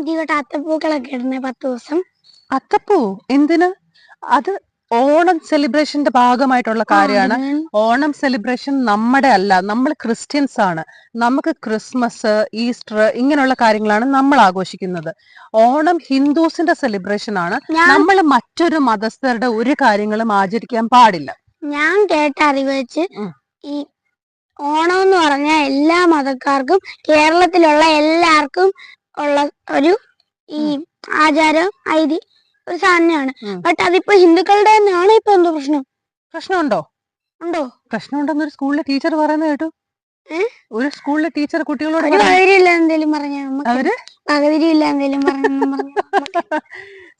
നമുക്ക് ഇവിടെ അത്തപ്പൂക്കളൊക്കെ ഇടുന്നേ പത്ത് ദിവസം. അത്തപ്പൂ? എന്തിന്? അത് ഓണം സെലിബ്രേഷന്റെ ഭാഗമായിട്ടുള്ള കാര്യമാണ്. ഓണം സെലിബ്രേഷൻ നമ്മുടെ അല്ല നമ്മൾ ക്രിസ്ത്യൻസ് ആണ്. നമുക്ക് ക്രിസ്മസ് ഈസ്റ്റർ ഇങ്ങനെയുള്ള കാര്യങ്ങളാണ് നമ്മൾ ആഘോഷിക്കുന്നത്. ഓണം ഹിന്ദുസിന്റെ സെലിബ്രേഷൻ ആണ്. നമ്മൾ മറ്റൊരു മതസ്ഥരുടെ ഒരു കാര്യങ്ങളും ആചരിക്കാൻ പാടില്ല. ഞാൻ കേട്ട അറിവ് വെച്ച് ഈ ഓണം എന്ന് പറഞ്ഞ എല്ലാ മതക്കാർക്കും കേരളത്തിലുള്ള എല്ലാവർക്കും ഉള്ള ഒരു ഈ ആചാരം ഐതി ഒരു സാധനമാണ്. ബട്ട് അതിപ്പോ ഹിന്ദുക്കളുടെ തന്നെയാണ് ഇപ്പൊ എന്തോ പ്രശ്നം? പ്രശ്നമുണ്ടോ? ഉണ്ടോ? പ്രശ്നമുണ്ടെന്ന് ഒരു സ്കൂളിലെ ടീച്ചർ പറയുന്നത് കേട്ടു. ഒരു സ്കൂളിലെ ടീച്ചർ കുട്ടികളോട്. എന്തേലും പറഞ്ഞ അവർ? പകുതിയില്ല എന്തേലും പറഞ്ഞു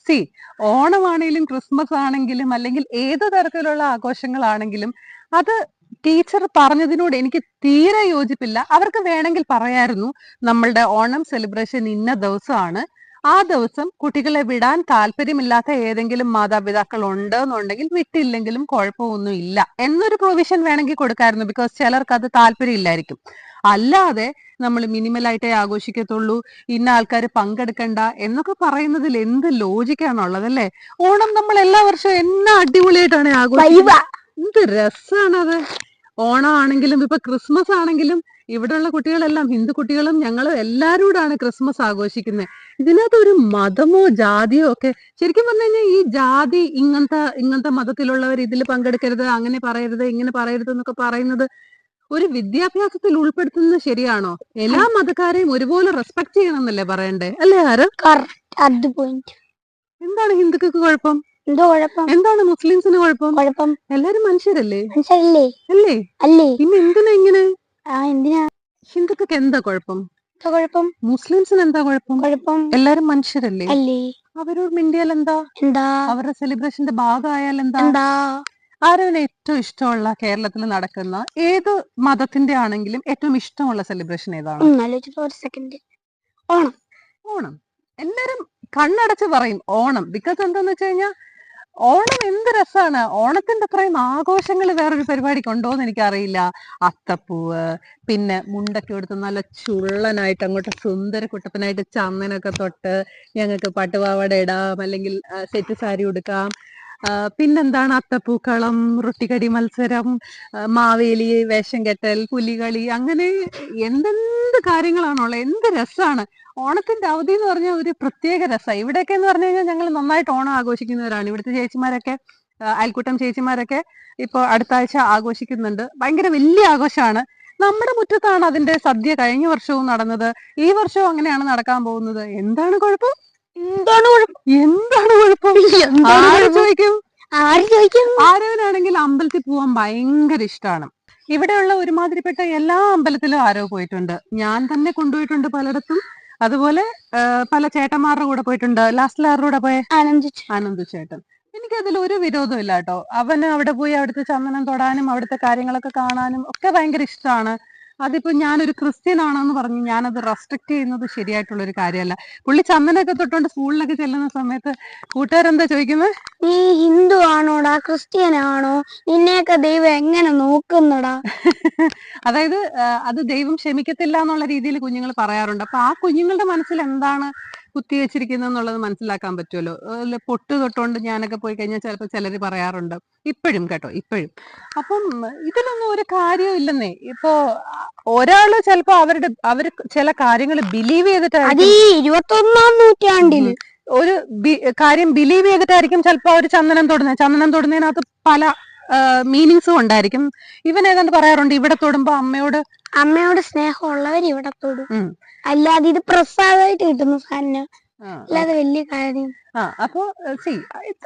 സി ഓണമാണെങ്കിലും ക്രിസ്മസ് ആണെങ്കിലും അല്ലെങ്കിൽ ഏത് തരത്തിലുള്ള ആഘോഷങ്ങളാണെങ്കിലും അത് ടീച്ചർ പറഞ്ഞതിനോട് എനിക്ക് തീരെ യോജിപ്പില്ല. അവർക്ക് വേണമെങ്കിൽ പറയായിരുന്നു നമ്മളുടെ ഓണം സെലിബ്രേഷൻ ഇന്ന ദിവസമാണ്. ആ ദിവസം കുട്ടികളെ വിടാൻ താല്പര്യമില്ലാത്ത ഏതെങ്കിലും മാതാപിതാക്കൾ ഉണ്ട് എന്നുണ്ടെങ്കിൽ വിട്ടില്ലെങ്കിലും കുഴപ്പമൊന്നും ഇല്ല എന്നൊരു പ്രൊവിഷൻ വേണമെങ്കിൽ കൊടുക്കായിരുന്നു ബിക്കോസ് ചിലർക്ക് അത് താല്പര്യമില്ലായിരിക്കും. അല്ലാതെ നമ്മൾ മിനിമലായിട്ടേ ആഘോഷിക്കത്തുള്ളൂ ഇന്ന ആൾക്കാർ പങ്കെടുക്കണ്ട എന്നൊക്കെ പറയുന്നതിൽ എന്ത് ലോജിക്കാണുള്ളത് അല്ലേ? ഓണം നമ്മൾ എല്ലാ വർഷവും എന്നാ അടിപൊളിയായിട്ടാണ് ആഘോഷിക്കുന്നത്? എന്ത് രസാണത്? ഓണം ആണെങ്കിലും ഇപ്പൊ ക്രിസ്മസ് ആണെങ്കിലും ഇവിടെയുള്ള കുട്ടികളെല്ലാം ഹിന്ദു കുട്ടികളും ഞങ്ങളും എല്ലാവരോടാണ് ക്രിസ്മസ് ആഘോഷിക്കുന്നത് ഇതിനകത്ത് ഒരു മതമോ ജാതിയോ ഒക്കെ ശരിക്കും പറഞ്ഞു കഴിഞ്ഞാൽ ഈ ജാതി ഇങ്ങനത്തെ ഇങ്ങനത്തെ മതത്തിലുള്ളവർ ഇതിൽ പങ്കെടുക്കരുത് അങ്ങനെ പറയരുത് ഇങ്ങനെ പറയരുത് എന്നൊക്കെ പറയുന്നത് ഒരു വിദ്യാഭ്യാസത്തിൽ ഉൾപ്പെടുത്തുന്നത് ശരിയാണോ? എല്ലാ മതക്കാരെയും ഒരുപോലെ റെസ്പെക്ട് ചെയ്യണം എന്നല്ലേ പറയണ്ടേ? അല്ലേ ആരോ? എന്താണ് ഹിന്ദുക്കൾക്ക് കുഴപ്പം? എന്തോ കുഴപ്പം? എന്താണ് മുസ്ലിംസിന് കുഴപ്പം? കുഴപ്പം. എല്ലാരും മനുഷ്യരല്ലേ? മനുഷ്യരല്ലേ? അല്ലേ? അല്ലേ? പിന്നെ എന്തിനാ ഇങ്ങനെ? ആ എന്തിനാ? ഹിന്ദുക്കൾക്ക് എന്താ കുഴപ്പം? കുഴപ്പം? മുസ്ലിംസിന് എന്താ കുഴപ്പം? കുഴപ്പം. എല്ലാരും മനുഷ്യരല്ലേ? അല്ലേ? അവരോട് മിണ്ടിയാൽ എന്താ? എന്താ? അവരുടെ സെലിബ്രേഷന്റെ ഭാഗമായാൽ എന്താ? എന്താ? ആരോന് ഏറ്റവും ഇഷ്ടമുള്ള കേരളത്തിൽ നടക്കുന്ന ഏത് മതത്തിന്റെ ആണെങ്കിലും ഏറ്റവും ഇഷ്ടമുള്ള സെലിബ്രേഷൻ ഏതാണ്? സെക്കൻഡ് ഓണം. ഓണം. എല്ലാരും കണ്ണടച്ച് പറയും ഓണം. ബിക്കോസ് എന്താന്ന് വെച്ച് കഴിഞ്ഞാൽ ഓണം എന്ത് രസാണ്. ഓണത്തിന്റെ അത്രയും ആഘോഷങ്ങൾ വേറൊരു പരിപാടിക്ക് ഉണ്ടോ എന്ന് എനിക്കറിയില്ല. അത്തപ്പൂവ് പിന്നെ മുണ്ടൊക്കെ എടുത്ത് നല്ല ചുള്ളനായിട്ട് അങ്ങോട്ട് സുന്ദര കുട്ടപ്പനായിട്ട് ചന്ദനൊക്കെ തൊട്ട് ഞങ്ങൾക്ക് പട്ടുപാവാട ഇടാം അല്ലെങ്കിൽ സെറ്റ് സാരി ഉടുക്കാം. പിന്നെന്താണ് അത്തപ്പൂക്കളം റൊട്ടിക്കടി മത്സരം മാവേലി വേഷം കെട്ടൽ പുലികളി അങ്ങനെ എന്തെന്ത് കാര്യങ്ങളാണുള്ളത് എന്ത് രസമാണ് ഓണത്തിന്റെ അവധി എന്ന് പറഞ്ഞാൽ ഒരു പ്രത്യേക രസമാണ് ഇവിടെയൊക്കെ എന്ന് പറഞ്ഞു കഴിഞ്ഞാൽ ഞങ്ങൾ നന്നായിട്ട് ഓണം ആഘോഷിക്കുന്നവരാണ്. ഇവിടുത്തെ ചേച്ചിമാരൊക്കെ അയൽക്കൂട്ടം ചേച്ചിമാരൊക്കെ ഇപ്പോൾ അടുത്ത ആഴ്ച ആഘോഷിക്കുന്നുണ്ട്. ഭയങ്കര വലിയ ആഘോഷമാണ് നമ്മുടെ മുറ്റത്താണ് അതിന്റെ സദ്യ കഴിഞ്ഞ വർഷവും നടന്നത്. ഈ വർഷവും അങ്ങനെയാണ് നടക്കാൻ പോകുന്നത്. എന്താണ് കുഴപ്പം? എന്താണ് കുഴപ്പം? എന്താണ് കുഴപ്പം? ചോദിക്കും? ആര് ചോദിക്കും? ആരവനാണെങ്കിൽ അമ്പലത്തിൽ പോവാൻ ഭയങ്കര ഇഷ്ടമാണ് ഇവിടെയുള്ള ഒരുമാതിരിപ്പെട്ട എല്ലാ അമ്പലത്തിലും ആരോ പോയിട്ടുണ്ട്. ഞാൻ തന്നെ കൊണ്ടുപോയിട്ടുണ്ട് പലയിടത്തും. അതുപോലെ പല ചേട്ടന്മാരുടെ കൂടെ പോയിട്ടുണ്ട്. ലാസ്റ്റിൽ ആരുടെ കൂടെ പോയെ? ആനന്ദ് ചേട്ടൻ. എനിക്കതിൽ ഒരു വിരോധം ഇല്ല കേട്ടോ. അവന് അവിടെ പോയി അവിടുത്തെ ചന്ദനം തൊടാനും അവിടുത്തെ കാര്യങ്ങളൊക്കെ കാണാനും ഒക്കെ ഭയങ്കര ഇഷ്ടമാണ്. അതിപ്പോ ഞാനൊരു ക്രിസ്ത്യൻ ആണെന്ന് പറഞ്ഞ് ഞാനത് റെസ്ട്രിക്ട് ചെയ്യുന്നത് ശരിയായിട്ടുള്ള ഒരു കാര്യമല്ല. പുള്ളി ചന്ദനൊക്കെ തൊട്ടുകൊണ്ട് സ്കൂളിലൊക്കെ ചെല്ലുന്ന സമയത്ത് കൂട്ടുകാരെന്താ ചോദിക്കുന്നത് നീ ഹിന്ദു ആണോടാ? ക്രിസ്ത്യൻ ആണോ നിന്നെയൊക്കെ ദൈവം എങ്ങനെ നോക്കുന്നടാ? അതായത് അത് ദൈവം ക്ഷമിക്കത്തില്ല എന്നുള്ള രീതിയിൽ കുഞ്ഞുങ്ങൾ പറയാറുണ്ട്. അപ്പൊ ആ കുഞ്ഞുങ്ങളുടെ മനസ്സിൽ എന്താണ് കുത്തി വെച്ചിരിക്കുന്നത് എന്നുള്ളത് മനസ്സിലാക്കാൻ പറ്റുമല്ലോ അല്ല പൊട്ട് തൊട്ടുകൊണ്ട് ഞാനൊക്കെ പോയി കഴിഞ്ഞാൽ ചിലപ്പോൾ ചിലർ പറയാറുണ്ട്. ഇപ്പോഴും കേട്ടോ ഇപ്പോഴും. അപ്പം ഇതിലൊന്നും ഒരു കാര്യവും ഇല്ലെന്നേ. ഇപ്പോ ഒരാൾ ചിലപ്പോ അവരുടെ അവർ ചില കാര്യങ്ങൾ ബിലീവ് ചെയ്തിട്ടാണ് ഇരുപത്തൊന്നാം നൂറ്റാണ്ടിൽ. ഒരു കാര്യം ബിലീവ് ചെയ്തിട്ടായിരിക്കും ചിലപ്പോ അവർ ചന്ദനം തൊടുന്നത്. ചന്ദനം തൊടുന്നതിനകത്ത് പല മീനിങ്സും ഉണ്ടായിരിക്കും. ഇവൻ ഏതാണ്ട് പറയാറുണ്ട് ഇവിടെ തൊടുമ്പോ അമ്മയോട് അമ്മയോട് സ്നേഹമുള്ളവർ ഇവിടെ തൊടും. അല്ലാതെ ഇത് പ്രസാദമായിട്ട് കിട്ടുന്ന സാധനം അല്ലാതെ വലിയ കാര്യം. ആ അപ്പൊ സി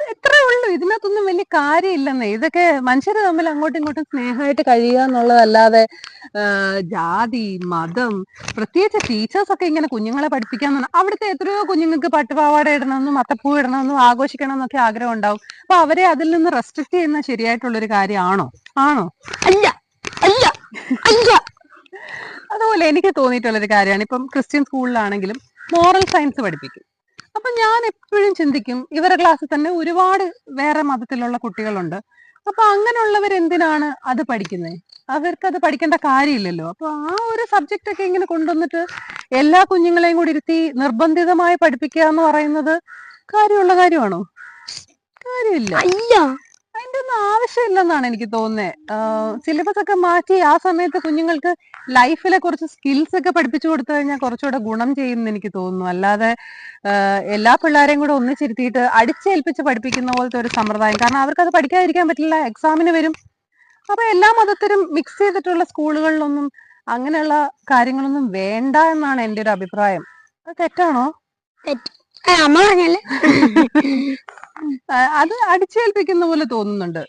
എത്രേ ഉള്ളൂ. ഇതിനകത്തൊന്നും വലിയ കാര്യമില്ലെന്നേ. ഇതൊക്കെ മനുഷ്യർ തമ്മിൽ അങ്ങോട്ടും ഇങ്ങോട്ടും സ്നേഹമായിട്ട് കഴിയുക എന്നുള്ളതല്ലാതെ ജാതി മതം പ്രത്യേകിച്ച് ടീച്ചേഴ്സ് ഒക്കെ ഇങ്ങനെ കുഞ്ഞുങ്ങളെ പഠിപ്പിക്കാൻ അവിടുത്തെ എത്രയോ കുഞ്ഞുങ്ങൾക്ക് പട്ടുപാവാട ഇടണമെന്നും അത്തപ്പൂ ഇടണമെന്നും ആഘോഷിക്കണം എന്നൊക്കെ ആഗ്രഹം ഉണ്ടാവും. അപ്പൊ അവരെ അതിൽ നിന്ന് റെസ്ട്രിക്ട് ചെയ്യുന്ന ശരിയായിട്ടുള്ളൊരു കാര്യമാണോ? ആണോ? അല്ല. അല്ല. അല്ല. അതുപോലെ എനിക്ക് തോന്നിയിട്ടുള്ളൊരു കാര്യമാണ്. ഇപ്പം ക്രിസ്ത്യൻ സ്കൂളിലാണെങ്കിലും മോറൽ സയൻസ് പഠിപ്പിക്കും. അപ്പൊ ഞാൻ എപ്പോഴും ചിന്തിക്കും ഇവരുടെ ക്ലാസ്സിൽ തന്നെ ഒരുപാട് വേറെ മതത്തിലുള്ള കുട്ടികളുണ്ട്. അപ്പൊ അങ്ങനെയുള്ളവർ എന്തിനാണ് അത് പഠിക്കുന്നത് അവർക്ക് അത് പഠിക്കേണ്ട കാര്യമില്ലല്ലോ. അപ്പൊ ആ ഒരു സബ്ജക്റ്റ് ഒക്കെ ഇങ്ങനെ കൊണ്ടുവന്നിട്ട് എല്ലാ കുഞ്ഞുങ്ങളെയും കൂടി ഇരുത്തി നിർബന്ധിതമായി പഠിപ്പിക്കുക എന്ന് പറയുന്നത് കാര്യമുള്ള കാര്യമാണോ? കാര്യമില്ല. അതിന്റെ ഒന്നും ആവശ്യമില്ലെന്നാണ് എനിക്ക് തോന്നുന്നത് സിലബസ് ഒക്കെ മാറ്റി ആ സമയത്ത് കുഞ്ഞുങ്ങൾക്ക് ലൈഫിലെ കുറച്ച് സ്കിൽസ് ഒക്കെ പഠിപ്പിച്ചു കൊടുത്തു കഴിഞ്ഞാൽ കുറച്ചുകൂടെ ഗുണം ചെയ്യുമെന്ന് എനിക്ക് തോന്നുന്നു. അല്ലാതെ എല്ലാ പിള്ളേരെയും കൂടെ ഒന്നിച്ചിരുത്തിയിട്ട് അടിച്ചേൽപ്പിച്ച് പഠിപ്പിക്കുന്ന പോലത്തെ ഒരു സമ്പ്രദായം. കാരണം അവർക്ക് അത് പഠിക്കാതിരിക്കാൻ പറ്റില്ല എക്സാമിന് വരും. അപ്പൊ എല്ലാ മതത്തിലും മിക്സ് ചെയ്തിട്ടുള്ള സ്കൂളുകളിലൊന്നും അങ്ങനെയുള്ള കാര്യങ്ങളൊന്നും വേണ്ട എന്നാണ് എന്റെ ഒരു അഭിപ്രായം. അത് തെറ്റാണോ? അത് അടിച്ചേൽപ്പിക്കുന്ന പോലെ തോന്നുന്നുണ്ട്.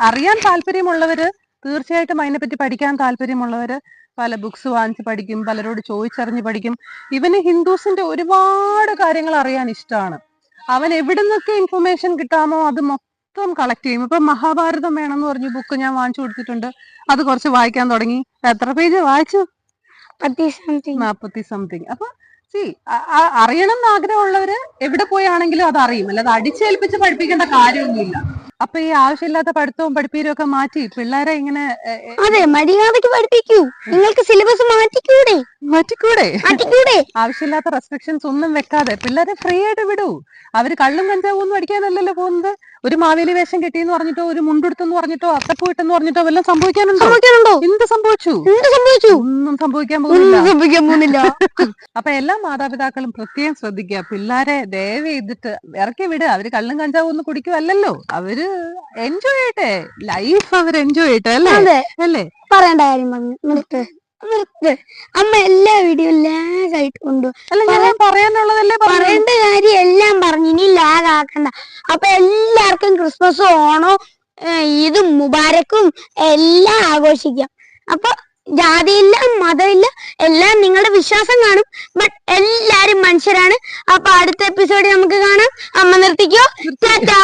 അറിയാൻ താല്പര്യമുള്ളവര് തീർച്ചയായിട്ടും അതിനെപ്പറ്റി പഠിക്കാൻ താല്പര്യമുള്ളവര് പല ബുക്സ് വാങ്ങിച്ച് പഠിക്കും പലരോട് ചോദിച്ചറിഞ്ഞ് പഠിക്കും. ഇവന് ഹിന്ദുസിന്റെ ഒരുപാട് കാര്യങ്ങൾ അറിയാൻ ഇഷ്ടമാണ് അവൻ എവിടെ നിന്നൊക്കെ ഇൻഫർമേഷൻ കിട്ടാമോ അത് മൊത്തം കളക്ട് ചെയ്യും. ഇപ്പൊ മഹാഭാരതം വേണമെന്ന് പറഞ്ഞു ബുക്ക് ഞാൻ വാങ്ങിച്ചു കൊടുത്തിട്ടുണ്ട്. അത് കുറച്ച് വായിക്കാൻ തുടങ്ങി. എത്ര പേജ് വായിച്ചു? നാപ്പത്തി സംതിങ് അപ്പൊ സി അറിയണം എന്ന് ആഗ്രഹമുള്ളവര് എവിടെ പോയാണെങ്കിലും അത് അറിയും. അല്ലാതെ അടിച്ചേൽപ്പിച്ച് പഠിപ്പിക്കേണ്ട കാര്യമൊന്നുമില്ല. അപ്പൊ ഈ ആവശ്യമില്ലാത്ത പഠിത്തവും പഠിപ്പീരും ഒക്കെ മാറ്റി പിള്ളേരെ ഇങ്ങനെ അതെ മര്യാദയ്ക്ക് പഠിപ്പിക്കൂ. നിങ്ങൾക്ക് സിലബസ് മാറ്റിക്കൂടെ? മാറ്റിക്കൂടെ? മാറ്റിക്കൂടെ? ആവശ്യമില്ലാത്ത റെസ്ട്രിക്ഷൻസ് ഒന്നും വെക്കാതെ പിള്ളേരെ ഫ്രീ ആയിട്ട് വിടൂ. അവർ കള്ളും കഞ്ചാവും ഒന്നും അടിക്കാനല്ലല്ലോ പോകുന്നത്. ഒരു മാവേലി വേഷം കെട്ടിയെന്ന് പറഞ്ഞിട്ടോ ഒരു മുണ്ടെടുത്തെന്ന് പറഞ്ഞിട്ടോ അത്തപ്പൂ ഇട്ടെന്ന് പറഞ്ഞിട്ടോ വല്ലതും സംഭവിക്കാനുണ്ടോ? സംഭവിക്കാനുണ്ടോ? എന്ത് സംഭവിച്ചു? എന്ത് സംഭവിച്ചു? ഒന്നും സംഭവിക്കാൻ പോകുന്നില്ല. സംഭവിക്കാൻ പോകുന്നില്ല. അപ്പൊ എല്ലാ മാതാപിതാക്കളും പ്രത്യേകം ശ്രദ്ധിക്കുക. പിള്ളേരെ ദയവ് ചെയ്തിട്ട് ഇറക്കി വിടുക. അവർ കള്ളും കഞ്ചാവും ഒന്നും കുടിക്കുവല്ലോ അവർ എൻജോയ് ചെയ്യട്ടെ. ലൈഫ് അവർ എൻജോയ് ചെയ്യട്ടെ അല്ലേ? അല്ലേ? പറയേണ്ട കാര്യം നിർത്ത് നിർത്ത് അമ്മ എല്ലാ വീഡിയോ ലാഗ് ആയിട്ട് കൊണ്ടുപോകും പറയാനുള്ളതല്ലേ പറയേണ്ട കാര്യം എല്ലാം പറഞ്ഞു. ഇനി ലാഗ് ആക്കണ്ട. അപ്പൊ എല്ലാവർക്കും ക്രിസ്മസ് ഓണോ ഈദും മുബാരക്കും എല്ലാം ആഘോഷിക്കാം. അപ്പൊ ജാതിയില്ല മതമില്ല എല്ലാം നിങ്ങളുടെ വിശ്വാസം കാണും. ബട്ട് എല്ലാരും മനുഷ്യരാണ്. അപ്പൊ അടുത്ത എപ്പിസോഡിൽ നമുക്ക് കാണാം. അമ്മ നിർത്തിക്കോ. ടാറ്റാ.